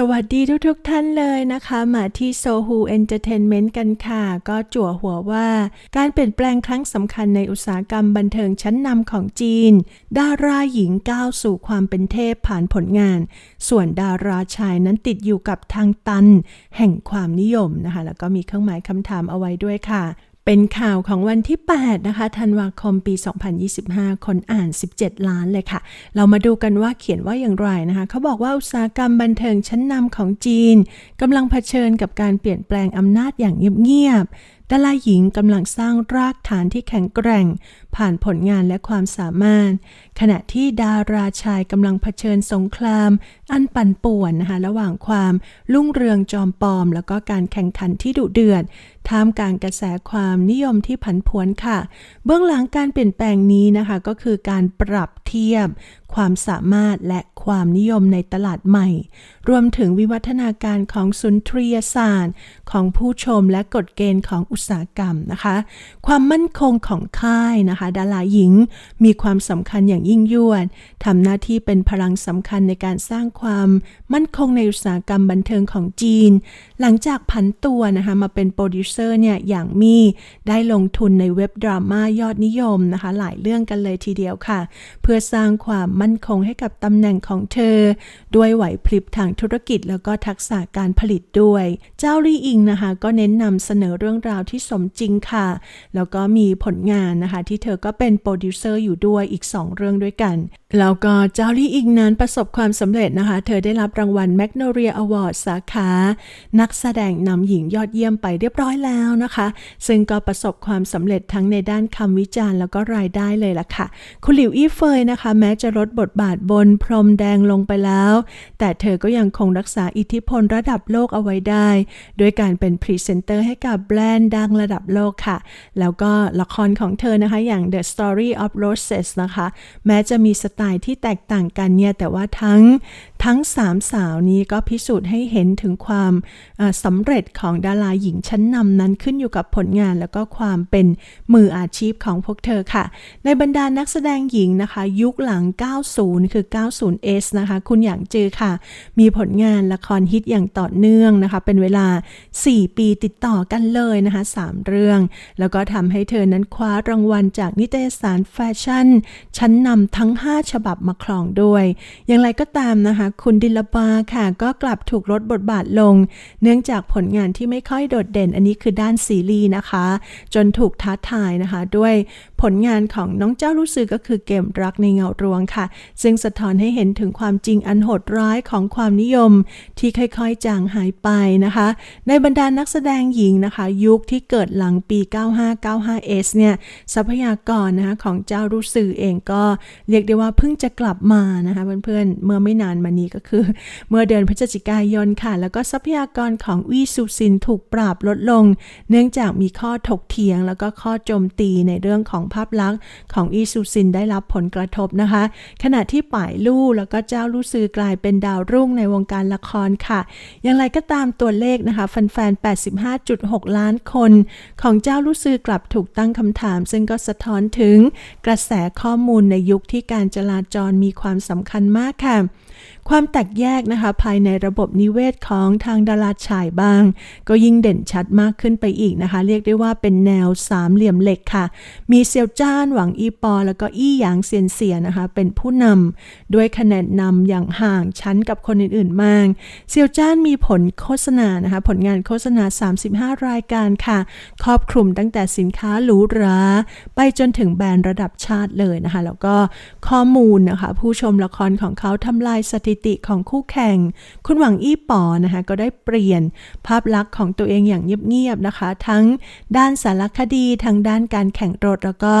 สวัสดีทุกๆทท่านเลยนะคะ มาที่โซฮูเอนเตอร์เทนเมนต์กันค่ะ ก็จั่วหัวว่า การเปลี่ยนแปลงครั้งสำคัญในอุตสาหกรรมบันเทิงชั้นนำของจีน ดาราหญิงก้าวสู่ความเป็นเทพผ่านผลงาน ส่วนดาราชายนั้นติดอยู่กับทางตัน แห่งความนิยมนะคะ แล้วก็มีเครื่องหมายคำถามเอาไว้ด้วยค่ะ เป็นข่าวของวันที่ 8 นะคะ ธันวาคมปี 2025 คนอ่าน 17 ล้านเลยค่ะ เรามาดูกันว่าเขียนว่าอย่างไรนะคะ เขาบอกว่าอุตสาหกรรมบันเทิงชั้นนำของจีนกำลังเผชิญกับการเปลี่ยนแปลงอำนาจอย่างเงียบๆดาราหญิงกำลังสร้างรากฐานที่แข็งแกร่ง ผ่านผลงานและความสามารถ ขณะที่ดาราชายกำลังเผชิญสงคราม อันปั่นป่วนนะคะระหว่างความรุ่งเรืองจอมปลอม แล้วก็การแข่งขันที่ดุเดือดท่ามกลางกระแสความนิยมที่ผันผวนค่ะ เบื้องหลังการเปลี่ยนแปลงนี้นะคะก็คือการปรับเทียบ ความสามารถและความนิยมในตลาดใหม่ รวมถึงวิวัฒนาการของสุนทรียศาสตร์ ของผู้ชมและกฎเกณฑ์ของอุตสาหกรรมนะคะ ความมั่นคงของค่ายนะคะ ดาราหญิงมีความสำคัญอย่างยิ่งยวดทำหน้าที่เป็นพลังสำคัญในการสร้างความมั่นคงในอุตสาหกรรมบันเทิงของจีน หลังจากผันตัวนะคะมาเป็นโปรดิวเซอร์เนี่ยอย่างมีได้ลงทุนในเว็บดราม่ายอดนิยมนะคะ หลายเรื่องกันเลยทีเดียวค่ะ เพื่อสร้างความมั่นคงให้กับตำแหน่งของเธอ ด้วยไหวพริบทางธุรกิจแล้วก็ทักษะการผลิตด้วย เจ้าลี่อิงนะคะ ก็เน้นนำเสนอเรื่องราวที่สมจริงค่ะ แล้วก็มีผลงานนะคะ ที่เธอก็เป็นโปรดิวเซอร์อยู่ด้วยอีก 2 เรื่องด้วยกัน แล้วก็เจ้าลี่อิงนั้นประสบความสำเร็จนะคะ เธอได้รับรางวัลแมกโนเรียอวอร์ดสาขา นักแสดงนำหญิงยอดเยี่ยมไปเรียบร้อยแล้วนะคะ ซึ่งก็ประสบความสำเร็จทั้งในด้านคำวิจารณ์แล้วก็รายได้เลยล่ะค่ะ คุณหลิวอี้เฟยนะคะ แม้จะลดบทบาทบนพรมแดงลงไปแล้ว แต่เธอก็ยังคงรักษาอิทธิพลระดับโลกเอาไว้ได้ โดยการเป็นพรีเซนเตอร์ให้กับแบรนด์ดังระดับโลกค่ะ แล้วก็ละครของเธอนะคะอย่าง The Story of Roses นะคะ แม้จะมีสไตล์ที่แตกต่างกันเนี่ย แต่ว่าทั้งทั้งสามสาวนี้ก็พิสูจน์ให้เห็นถึงความสำเร็จของดาราหญิงชั้นนำนั้นขึ้นอยู่กับผลงานแล้วก็ความเป็นมืออาชีพของพวกเธอค่ะ ในบรรดานักแสดงหญิงนะคะ ยุคหลัง 90 คือ 90S นะคะ คุณอย่างจือค่ะ มีผลงานละครฮิตอย่างต่อเนื่องนะคะ เป็นเวลา 4 ปีติดต่อกันเลยนะคะ 3 เรื่อง แล้วก็ทำให้เธอนั้นคว้ารางวัลจากนิตยสารแฟชั่น ชั้นนำทั้ง 5 ฉบับมาครองด้วย อย่างไรก็ตามนะคะคุณดิลบาค่ะ ก็กลับถูกลดบทบาทลง เนื่องจากผลงานที่ไม่ค่อยโดดเด่น อันนี้คือด้านซีรีส์นะคะ จนถูกท้าทายนะคะ ด้วยผลงานของน้องเจ้ารู้สึกก็คือเกมรักในเงารวงค่ะ ซึ่งสะท้อนให้เห็นถึงความจริงอันโหดร้ายของความนิยม ที่ค่อยๆจางหายไปนะคะ ในบรรดานักแสดงหญิงนะคะ ยุคที่เกิดหลังปี 9595S เนี่ยทรัพยากรนะคะของเจ้ารู้สึกเองก็เรียกได้ว่าเพิ่งจะกลับมานะคะเพื่อนๆเมื่อไม่นานมานี้ก็คือ เมื่อเดือนพฤศจิกายนค่ะ แล้วก็ทรัพยากรของวีซูซินถูกปราบลดลง เนื่องจากมีข้อถกเถียง แล้วก็ข้อโจมตีในเรื่องของภาพลักษณ์ของอีซูซินได้รับผลกระทบนะคะ ขณะที่ป่ายลู่แล้วก็เจ้าลู่ซือกลายเป็นดาวรุ่งในวงการละครค่ะ อย่างไรก็ตามตัวเลขนะคะแฟนๆ85.6 ล้านคน ของเจ้าลู่ซือกลับถูกตั้งคำถาม ซึ่งก็สะท้อนถึงกระแสข้อมูลในยุคที่การจราจรมีความสำคัญมากค่ะความแตกแยกนะคะภายในระบบนิเวศของทางดาราชายบ้าง ก็ยิ่งเด่นชัดมากขึ้นไปอีกนะคะ เรียกได้ว่าเป็นแนวสามเหลี่ยมเหล็กค่ะ มีเซียวจ้านหวังอีปอ แล้วก็อี้หยางเซียนเสียนะคะ เป็นผู้นำด้วยคะแนนนำอย่างห่างชั้นกับคนอื่นๆมากเซียวจ้านมีผลโฆษณานะคะ ผลงานโฆษณา 35 รายการค่ะ ครอบคลุมตั้งแต่สินค้าหรูหราไปจนถึงแบรนด์ระดับชาติเลยนะคะ แล้วก็ข้อมูลนะคะ ผู้ชมละครของเขาทำลายสถิถิติของคู่แข่ง คุณหวังอี้ปอนะคะก็ได้เปลี่ยนภาพลักษณ์ของตัวเองอย่างเงียบๆนะคะ ทั้งด้านสารคดีทั้งด้านการแข่งรถ แล้วก็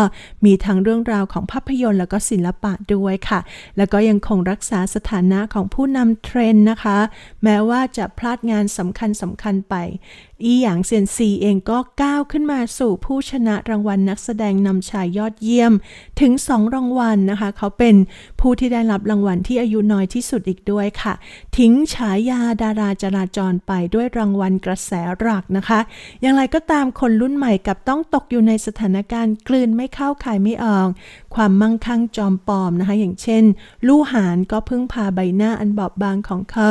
มีทั้งเรื่องราวของภาพยนตร์แล้วก็ศิลปะด้วยค่ะ แล้วก็ยังคงรักษาสถานะของผู้นำเทรนด์นะคะ แม้ว่าจะพลาดงานสำคัญสำคัญไป อีหยางเซียนซีเองก็ก้าวขึ้นมาสู่ผู้ชนะรางวัลนักแสดงนำชายยอดเยี่ยม ถึง 2 รางวัลนะคะ เขาเป็นผู้ที่ได้รับรางวัลที่อายุน้อยที่สุดอีกด้วยค่ะ ทิ้งฉายาดาราจราจรไปด้วยรางวัลกระแสหลักนะคะ อย่างไรก็ตามคนรุ่นใหม่กับต้องตกอยู่ในสถานการณ์กลืนไม่เข้าขายไม่ออก ความมั่งคั่งจอมปลอมนะคะ อย่างเช่น ลู่หานก็พึ่งพาใบหน้าอันบอบบางของเขา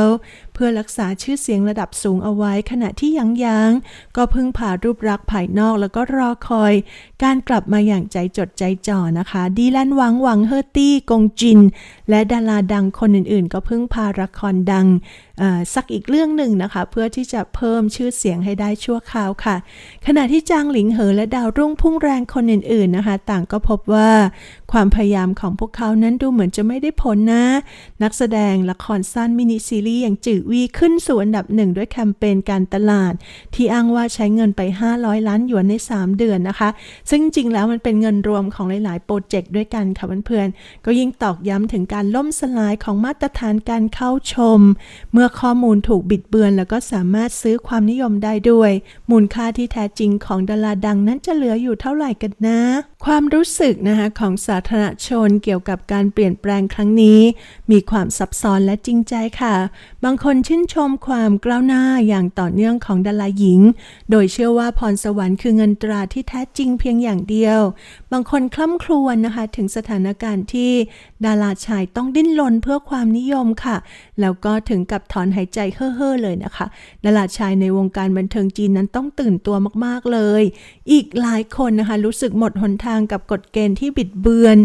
เพื่อรักษาชื่อเสียงระดับสูงเอาไว้ขณะที่ยังยัง ก็พึ่งพารูปรักษ์ภายนอกแล้วก็รอคอย การกลับมาอย่างใจจดใจจ่อนะคะ ดีแลนหวังหวังเฮอร์ตี้ กงจิน และดาราดังคนอื่นๆ ก็พึ่งพาละครดัง สักอีกเรื่องหนึ่งนะคะ เพื่อที่จะเพิ่มชื่อเสียงให้ได้ชั่วคราวค่ะ ขณะที่จางหลิงเหอและดาวรุ่งพุ่งแรงคนอื่นๆนะคะ ต่างก็พบว่าความพยายามของพวกเขานั้นดูเหมือนจะไม่ได้ผลนะ นักแสดงละครสั้นมินิซีรีส์อย่างจือวีขึ้นสู่อันดับหนึ่งด้วยแคมเปญการตลาด ที่อ้างว่าใช้เงินไป 500 ล้านหยวนใน 3 เดือนนะคะ ซึ่งจริงแล้วมันเป็นเงินรวมของหลายๆโปรเจกต์ด้วยกันค่ะเพื่อนๆก็ยิ่งตอกย้ำถึงการล่มสลายของมาตรฐานการเข้าชม เมื่อข้อมูลถูกบิดเบือนแล้วก็สามารถซื้อความนิยมได้ด้วย มูลค่าที่แท้จริงของดาราดังนั้นจะเหลืออยู่เท่าไหร่กันนะ ความรู้สึกนะคะของสาธารณชนเกี่ยวกับการเปลี่ยนแปลงครั้งนี้ มีความซับซ้อนและจริงใจค่ะ บางคนชื่นชมความก้าวหน้าอย่างต่อเนื่องของดาราหญิง โดยเชื่อว่าพรสวรรค์คือเงินตราที่แท้จริงเพียงอย่างเดียว บางคนคล่ำครวญนะคะถึงสถานการณ์ที่ ดาราชายต้องดิ้นรนเพื่อความนิยมค่ะ แล้วก็ถึงกับถอนหายใจเฮ่อๆเลยนะคะดาราชายในวงการบันเทิงจีนนั้นต้องตื่นตัวมากๆเลย อีกหลายคนนะคะรู้สึกหมดหนทางกับกฎเกณฑ์ที่บิดเบือน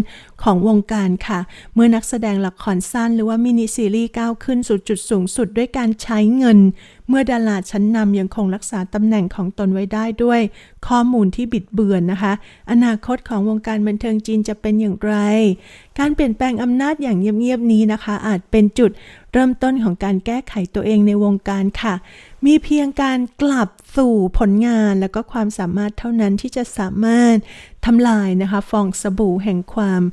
ของวงการค่ะ เมื่อนักแสดงละครสั้นหรือว่ามินิซีรีส์ก้าวขึ้นสู่จุดสูงสุดด้วยการใช้เงิน เมื่อดาราชั้นนำยังคงรักษาตำแหน่งของตนไว้ได้ด้วย ข้อมูลที่บิดเบือนนะคะ อนาคตของวงการบันเทิงจีนจะเป็นอย่างไร การเปลี่ยนแปลงอำนาจอย่างเงียบๆนี้นะคะ อาจเป็นจุดเริ่มต้นของการแก้ไขตัวเองในวงการค่ะ มีเพียงการกลับสู่ผลงานแล้วก็ความสามารถเท่านั้นที่จะสามารถทำลายนะคะฟองสบู่แห่งความ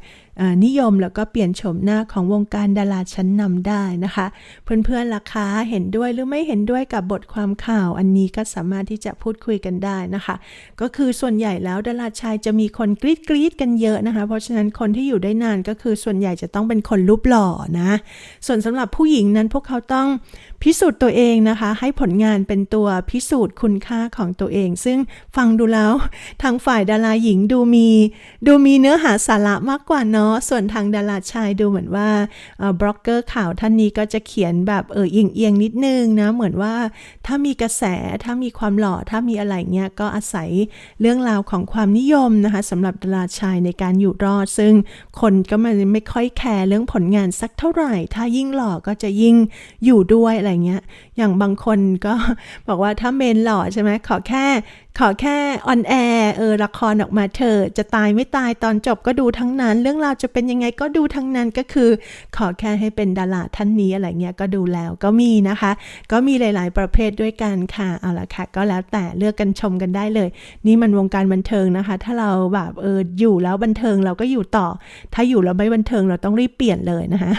นิยมแล้วก็เปลี่ยนโฉมหน้าของวงการดาราชั้นนำได้นะคะ เพื่อนๆล่ะคะเห็นด้วยหรือไม่เห็นด้วยกับบทความข่าวอันนี้ก็สามารถที่จะพูดคุยกันได้นะคะ ก็คือส่วนใหญ่แล้วดาราชายจะมีคนกรี๊ดกรี๊ดกันเยอะนะคะ เพราะฉะนั้นคนที่อยู่ได้นานก็คือส่วนใหญ่จะต้องเป็นคนรูปหล่อนะ ส่วนสำหรับผู้หญิงนั้นพวกเขาต้องพิสูจน์ตัวเองนะคะ ให้ผลงานเป็นตัวพิสูจน์คุณค่าของตัวเอง ซึ่งฟังดูแล้วทางฝ่ายดาราหญิงดูมี ดูมีเนื้อหาสาระมากกว่าเนาะส่วนทางดาราชายดูเหมือนว่าบล็อกเกอร์ข่าวท่านนี้ก็จะเขียนแบบเออเอียงเอียงนิดนึงนะเหมือนว่าถ้ามีกระแสถ้ามีความหล่อถ้ามีอะไรเงี้ยก็อาศัยเรื่องราวของความนิยมนะคะสำหรับดาราชายในการอยู่รอด ซึ่งคนก็มันไม่ค่อยแคร์เรื่องผลงานสักเท่าไหร่ ถ้ายิ่งหล่อก็จะยิ่งอยู่ด้วยอะไรเงี้ยอย่างบางคนก็บอกว่าถ้าเมนหล่อใช่ไหมขอแค่ ขอแค่ออนแอร์เออละครออกมาเถอะจะตายไม่ตายตอนจบก็ดูทั้งนั้น เรื่องราวจะเป็นยังไงก็ดูทั้งนั้นก็คือ ขอแค่ให้เป็นดาราท่านนี้อะไรเงี้ยก็ดูแล้วก็มีนะคะ ก็มีหลาย ๆ ประเภทด้วยกันค่ะเอาละค่ะ ก็แล้วแต่เลือกกันชมกันได้เลย นี่มันวงการบันเทิงนะคะ ถ้าเราแบบเอออยู่แล้วบันเทิงเราก็อยู่ต่อ ถ้าอยู่แล้วไม่บันเทิงเราต้องรีบเปลี่ยนเลยนะคะ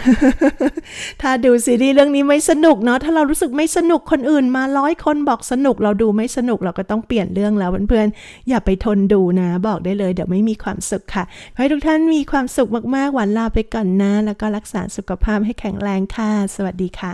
ถ้าดูซีรีส์เรื่องนี้ไม่สนุกเนาะถ้าเรารู้สึกไม่สนุกคนอื่นมาร้อยคนบอกสนุกเราดูไม่สนุกเราก็ต้องเปลี่ยนเรื่องแล้วเพื่อนๆอย่าไปทนดูนะ บอกได้เลยเดี๋ยวไม่มีความสุขค่ะขอให้ทุกท่านมีความสุขมากๆหวันลาไปก่อนนะ แล้วก็รักษาสุขภาพให้แข็งแรงค่ะ สวัสดีค่ะ